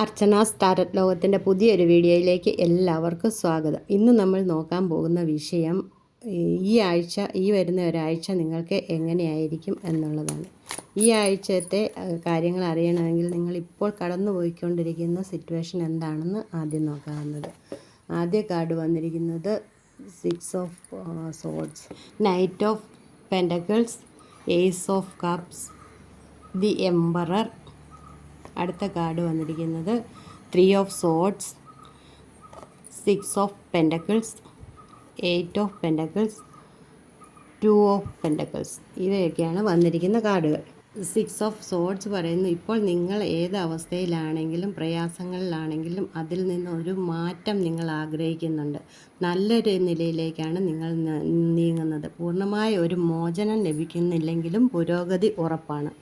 അർച്ചന സ്റ്റാരറ്റ് ലോകത്തിന്റെ പുതിയൊരു വീഡിയോയിലേക്ക് എല്ലാവർക്കും സ്വാഗതം. ഇന്ന് നമ്മൾ നോക്കാൻ പോകുന്ന വിഷയം ഈ ആഴ്ച ഈ വരുന്ന ഒരാഴ്ച നിങ്ങൾക്ക് എങ്ങനെയായിരിക്കും എന്നുള്ളതാണ്. ഈ ആഴ്ചത്തെ കാര്യങ്ങൾ അറിയണമെങ്കിൽ നിങ്ങൾ ഇപ്പോൾ കടന്നു പോയിക്കൊണ്ടിരിക്കുന്ന സിറ്റുവേഷൻ എന്താണെന്ന് ആദ്യം നോക്കാവുന്നത്. ആദ്യ കാർഡ് വന്നിരിക്കുന്നത് six of swords knight of pentacles ace of cups the emperor അടുത്ത കാർഡ് വന്നിരിക്കുന്നത് three of swords six of pentacles eight of pentacles two of pentacles ഇവയൊക്കെയാണ് വന്നിരിക്കുന്ന കാർഡുകൾ. സിക്സ് ഓഫ് സോഡ്സ് പറയുന്നു ഇപ്പോൾ നിങ്ങൾ ഏത് അവസ്ഥയിലാണെങ്കിലും പ്രയാസങ്ങളിലാണെങ്കിലും അതിൽ നിന്ന് ഒരു മാറ്റം നിങ്ങൾ ആഗ്രഹിക്കുന്നുണ്ട്. നല്ലൊരു നിലയിലേക്കാണ് നിങ്ങൾ നീങ്ങുന്നത്. പൂർണമായ ഒരു മോചനം ലഭിക്കുന്നില്ലെങ്കിലും പുരോഗതി ഉറപ്പാണ്.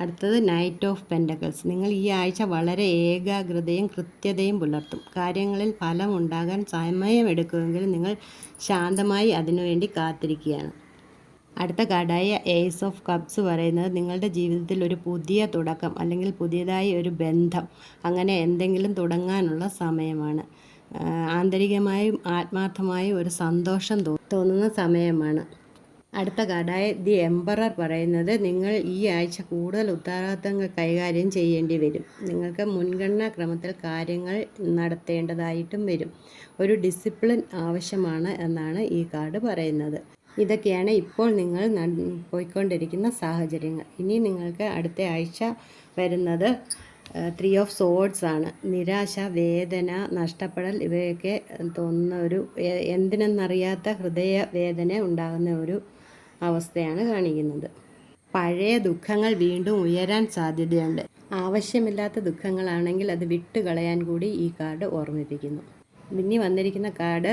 അടുത്തത് നൈറ്റ് ഓഫ് പെൻഡക്കിൾസ് നിങ്ങൾ ഈ ആഴ്ച വളരെ ഏകാഗ്രതയും കൃത്യതയും പുലർത്തും. കാര്യങ്ങളിൽ ഫലം ഉണ്ടാകാൻ സമയമെടുക്കുമെങ്കിൽ നിങ്ങൾ ശാന്തമായി അതിനുവേണ്ടി കാത്തിരിക്കുകയാണ്. അടുത്ത കാർഡായ എയ്സ് ഓഫ് കപ്സ് പറയുന്നത് നിങ്ങളുടെ ജീവിതത്തിൽ ഒരു പുതിയ തുടക്കം അല്ലെങ്കിൽ പുതിയതായി ഒരു ബന്ധം അങ്ങനെ എന്തെങ്കിലും തുടങ്ങാനുള്ള സമയമാണ്. ആന്തരികമായും ആത്മാർത്ഥമായും ഒരു സന്തോഷം തോന്നുന്ന സമയമാണ്. അടുത്ത കാർഡായ ദി എംപറർ പറയുന്നത് നിങ്ങൾ ഈ ആഴ്ച കൂടുതൽ ഉത്തരവാദിത്തങ്ങൾ കൈകാര്യം ചെയ്യേണ്ടി വരും. നിങ്ങൾക്ക് മുൻഗണനാ ക്രമത്തിൽ കാര്യങ്ങൾ നടത്തേണ്ടതായിട്ടും വരും. ഒരു ഡിസിപ്ലിൻ ആവശ്യമാണ് എന്നാണ് ഈ കാർഡ് പറയുന്നത്. ഇതൊക്കെയാണ് ഇപ്പോൾ നിങ്ങൾ പോയിക്കൊണ്ടിരിക്കുന്ന സാഹചര്യങ്ങൾ. ഇനി നിങ്ങൾക്ക് അടുത്ത ആഴ്ച വരുന്നത് ത്രീ ഓഫ് സോഡ്സ് ആണ്. നിരാശ വേദന നഷ്ടപ്പെടൽ ഇവയൊക്കെ തോന്നുന്ന ഒരു എന്തിനെന്നറിയാത്ത ഹൃദയ വേദന ഉണ്ടാകുന്ന ഒരു അവസ്ഥയാണ് കാണിക്കുന്നത്. പഴയ ദുഃഖങ്ങൾ വീണ്ടും ഉയരാൻ സാധ്യതയുണ്ട്. ആവശ്യമില്ലാത്ത ദുഃഖങ്ങളാണെങ്കിൽ അത് വിട്ടുകളയാൻ കൂടി ഈ കാർഡ് ഓർമ്മിപ്പിക്കുന്നു. ഇനി വന്നിരിക്കുന്ന കാർഡ്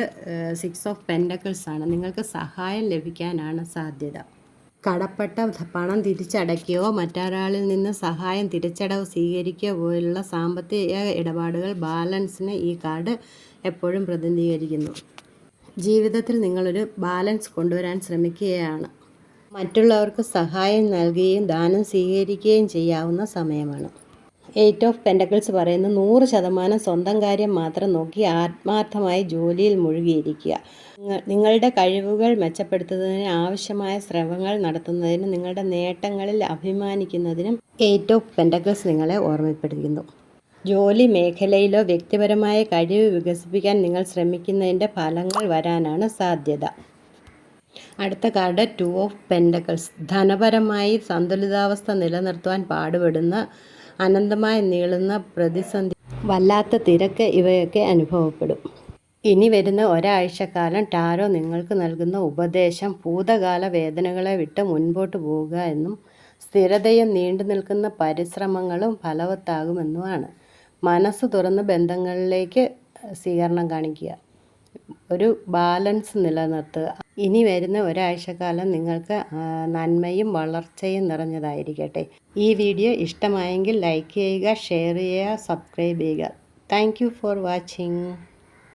സിക്സ് ഓഫ് പെൻഡക്കിൾസ് ആണ്. നിങ്ങൾക്ക് സഹായം ലഭിക്കാനാണ് സാധ്യത. കടപ്പെട്ട പണം തിരിച്ചടയ്ക്കുകയോ മറ്റൊരാളിൽ നിന്ന് സഹായം തിരിച്ചടവ് സ്വീകരിക്കുകയോ പോലുള്ള സാമ്പത്തിക ഇടപാടുകൾ ബാലൻസിനെ ഈ കാർഡ് എപ്പോഴും പ്രതിനിധീകരിക്കുന്നു. ജീവിതത്തിൽ നിങ്ങളൊരു ബാലൻസ് കൊണ്ടുവരാൻ ശ്രമിക്കുകയാണ്. മറ്റുള്ളവർക്ക് സഹായം നൽകുകയും ദാനം സ്വീകരിക്കുകയും ചെയ്യാവുന്ന സമയമാണ്. എയ്റ്റ് ഓഫ് പെൻഡക്കിൾസ് പറയുന്നു നൂറ് ശതമാനം സ്വന്തം കാര്യം മാത്രം നോക്കി ആത്മാർത്ഥമായി ജോലിയിൽ മുഴുകിയിരിക്കുക. നിങ്ങളുടെ കഴിവുകൾ മെച്ചപ്പെടുത്തുന്നതിന് ആവശ്യമായ ശ്രമങ്ങൾ നടത്തുന്നതിനും നിങ്ങളുടെ നേട്ടങ്ങളിൽ അഭിമാനിക്കുന്നതിനും എയ്റ്റ് ഓഫ് പെൻഡക്കിൾസ് നിങ്ങളെ ഓർമ്മപ്പെടുത്തുന്നു. ജോലി മേഖലയിലോ വ്യക്തിപരമായ കഴിവ് വികസിപ്പിക്കാൻ നിങ്ങൾ ശ്രമിക്കുന്നതിന്റെ ഫലങ്ങൾ വരാനാണ് സാധ്യത. അടുത്ത കാർഡ് ടു ഓഫ് പെൻഡക്കിൾസ്. ധനപരമായി സന്തുലിതാവസ്ഥ നിലനിർത്തുവാൻ പാടുപെടുന്ന അനന്തമായി നീളുന്ന പ്രതിസന്ധി വല്ലാത്ത തിരക്ക് ഇവയൊക്കെ അനുഭവപ്പെടും. ഇനി വരുന്ന ഒരാഴ്ചക്കാലം ടാരോ നിങ്ങൾക്ക് നൽകുന്ന ഉപദേശം ഭൂതകാല വേദനകളെ വിട്ട് മുൻപോട്ട് പോവുക എന്നും സ്ഥിരതയും നീണ്ടു നിൽക്കുന്ന പരിശ്രമങ്ങളും ഫലവത്താകുമെന്നുമാണ്. മനസ്സ് തുറന്ന് ബന്ധങ്ങളിലേക്ക് സ്വീകരണം കാണിക്കുക. ഒരു ബാലൻസ് നിലനിർത്തുക ഇനി വരുന്ന ഒരാഴ്ചക്കാലം നിങ്ങൾക്ക് നന്മയും വളർച്ചയും നിറഞ്ഞതായിരിക്കട്ടെ. ഈ വീഡിയോ ഇഷ്ടമായെങ്കിൽ ലൈക്ക് ചെയ്യുക ഷെയർ ചെയ്യുക സബ്സ്ക്രൈബ് ചെയ്യുക. Thank for watching.